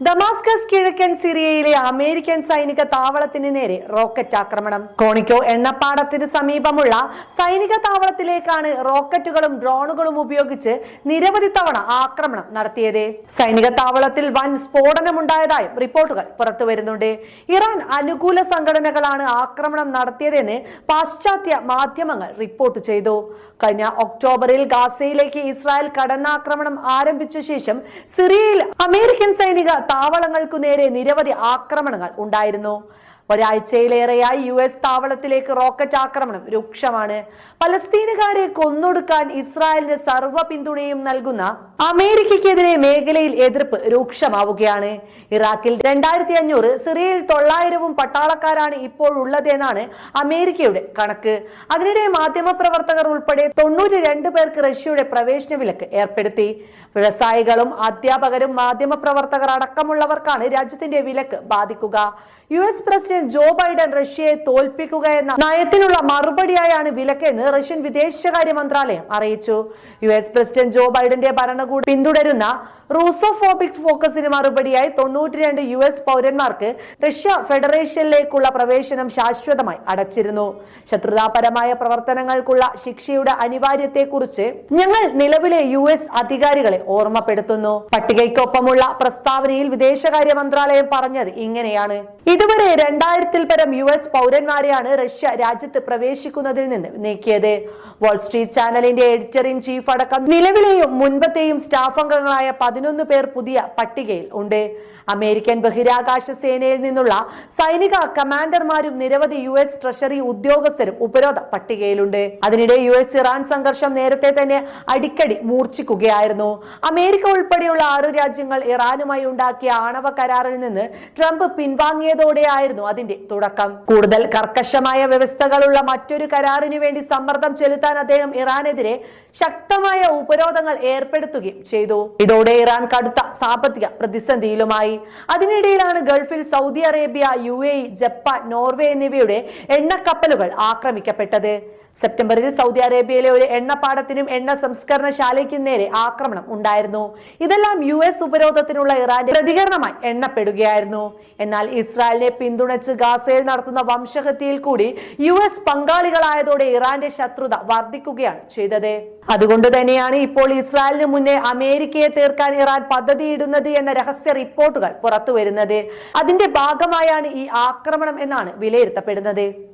ദമാസ്കസ് കിഴക്കൻ സിറിയയിലെ അമേരിക്കൻ സൈനിക താവളത്തിന് നേരെ റോക്കറ്റ് ആക്രമണം. കോണിക്കോ എണ്ണപ്പാടത്തിന് സമീപമുള്ള സൈനിക താവളത്തിലേക്കാണ് റോക്കറ്റുകളും ഡ്രോണുകളും ഉപയോഗിച്ച് നിരവധി തവണ ആക്രമണം നടത്തിയത്. സൈനിക താവളത്തിൽ വൻ സ്ഫോടനമുണ്ടായതായും റിപ്പോർട്ടുകൾ പുറത്തുവരുന്നുണ്ട്. ഇറാൻ അനുകൂല സംഘടനകളാണ് ആക്രമണം നടത്തിയതെന്ന് പാശ്ചാത്യ മാധ്യമങ്ങൾ റിപ്പോർട്ട് ചെയ്തു. കഴിഞ്ഞ ഒക്ടോബറിൽ ഗാസയിലേക്ക് ഇസ്രായേൽ കടന്നാക്രമണം ആരംഭിച്ച ശേഷം സിറിയയിൽ അമേരിക്കൻ സൈനിക താവളങ്ങൾക്കു നേരെ നിരവധി ആക്രമണങ്ങൾ ഉണ്ടായിരുന്നു. ഒരാഴ്ചയിലേറെയായി യു എസ് താവളത്തിലേക്ക് റോക്കറ്റ് ആക്രമണം രൂക്ഷമാണ്. പലസ്തീനുകാരെ കൊന്നൊടുക്കാൻ ഇസ്രായേലിന് സർവ പിന്തുണയും നൽകുന്ന അമേരിക്കയ്ക്കെതിരെ മേഖലയിൽ എതിർപ്പ് രൂക്ഷമാവുകയാണ്. ഇറാഖിൽ രണ്ടായിരത്തി അഞ്ഞൂറ് സിറിയയിൽ തൊള്ളായിരവും പട്ടാളക്കാരാണ് ഇപ്പോൾ ഉള്ളതെന്നാണ് അമേരിക്കയുടെ കണക്ക്. അതിനിടെ മാധ്യമപ്രവർത്തകർ ഉൾപ്പെടെ തൊണ്ണൂറ്റി രണ്ട് പേർക്ക് റഷ്യയുടെ പ്രവേശന വിലക്ക് ഏർപ്പെടുത്തി. വ്യവസായികളും അധ്യാപകരും മാധ്യമപ്രവർത്തകർ അടക്കമുള്ളവർക്കാണ് രാജ്യത്തിന്റെ വിലക്ക് ബാധിക്കുക. U S president Joe Biden റഷ്യയെ തോൽപ്പിക്കുക എന്ന നയത്തിനുള്ള മറുപടിയായാണ് വിലക്കെന്ന് റഷ്യൻ വിദേശകാര്യ മന്ത്രാലയം അറിയിച്ചു. യു എസ് പ്രസിഡന്റ് ജോ ബൈഡന്റെ ഭരണകൂടം പിന്തുടരുന്ന റൂസോഫോബിക് ഫോക്കസിന് മറുപടിയായി തൊണ്ണൂറ്റിരണ്ട് യു എസ് പൗരന്മാർക്ക് റഷ്യ ഫെഡറേഷനിലേക്കുള്ള പ്രവേശനം ശാശ്വതമായി അടച്ചിരുന്നു. ശത്രുതാപരമായ പ്രവർത്തനങ്ങൾക്കുള്ള ശിക്ഷയുടെ അനിവാര്യത്തെക്കുറിച്ച് ഞങ്ങൾ നിലവിലെ യു എസ് അധികാരികളെ ഓർമ്മപ്പെടുത്തുന്നു. പട്ടികയ്ക്കൊപ്പമുള്ള പ്രസ്താവനയിൽ വിദേശകാര്യ മന്ത്രാലയം പറഞ്ഞത് ഇങ്ങനെയാണ്. ഇതുവരെ രണ്ടായിരത്തിൽ പരം യു എസ് പൗരന്മാരെയാണ് റഷ്യ രാജ്യത്ത് പ്രവേശിക്കുന്നതിൽ നിന്ന് നീക്കിയത്. വോൾ സ്ട്രീറ്റ് ചാനലിന്റെ എഡിറ്റർ ഇൻ ചീഫ് അടക്കം നിലവിലെയും മുൻപത്തെയും സ്റ്റാഫ് അംഗങ്ങളായ പതിനൊന്ന് പേർ പുതിയ പട്ടികയിൽ ഉണ്ട്. അമേരിക്കൻ ബഹിരാകാശ സേനയിൽ നിന്നുള്ള സൈനിക കമാൻഡർമാരും നിരവധി യു എസ് ട്രഷറി ഉദ്യോഗസ്ഥരും ഉപരോധ പട്ടികയിലുണ്ട്. അതിനിടെ യു എസ് ഇറാൻ സംഘർഷം നേരത്തെ തന്നെ അടിക്കടി മൂർച്ഛിക്കുകയായിരുന്നു. അമേരിക്ക ഉൾപ്പെടെയുള്ള ആറ് രാജ്യങ്ങൾ ഇറാനുമായി ഉണ്ടാക്കിയ ആണവ കരാറിൽ നിന്ന് ട്രംപ് പിൻവാങ്ങിയതോടെയായിരുന്നു അതിന്റെ തുടക്കം. കൂടുതൽ കർക്കശമായ വ്യവസ്ഥകളുള്ള മറ്റൊരു കരാറിനു വേണ്ടി സമ്മർദ്ദം ചെലുത്താൻ അദ്ദേഹം ഇറാനെതിരെ ശക്തമായ ഉപരോധങ്ങൾ ഏർപ്പെടുത്തുകയും ചെയ്തു. ഇതോടെ ഇറാൻ കടുത്ത സാമ്പത്തിക പ്രതിസന്ധിയിലുമായി. അതിനിടയിലാണ് ഗൾഫിൽ Saudi Arabia U Japan Norway എന്നിവയുടെ എണ്ണക്കപ്പലുകൾ ആക്രമിക്കപ്പെട്ടത്. സെപ്റ്റംബറിൽ സൗദി അറേബ്യയിലെ ഒരു എണ്ണപ്പാടത്തിനും എണ്ണ സംസ്കരണശാലയ്ക്കും നേരെ ആക്രമണം ഉണ്ടായിരുന്നു. ഇതെല്ലാം യു എസ് ഉപരോധത്തിനുള്ള ഇറാന്റെ പ്രതികരണമായി എണ്ണപ്പെടുകയായിരുന്നു. എന്നാൽ ഇസ്രായേലിനെ പിന്തുണച്ച് ഗാസയിൽ നടത്തുന്ന വംശഹത്യയിൽ കൂടി യു എസ് പങ്കാളികളായതോടെ ഇറാന്റെ ശത്രുത വർദ്ധിക്കുകയാണ് ചെയ്തത്. അതുകൊണ്ട് തന്നെയാണ് ഇപ്പോൾ ഇസ്രായേലിന് മുന്നേ അമേരിക്കയെ തീർക്കാൻ ഇറാൻ പദ്ധതിയിടുന്നത് എന്ന രഹസ്യ റിപ്പോർട്ടുകൾ പുറത്തുവരുന്നത്. അതിന്റെ ഭാഗമായാണ് ഈ ആക്രമണം എന്നാണ് വിലയിരുത്തപ്പെടുന്നത്.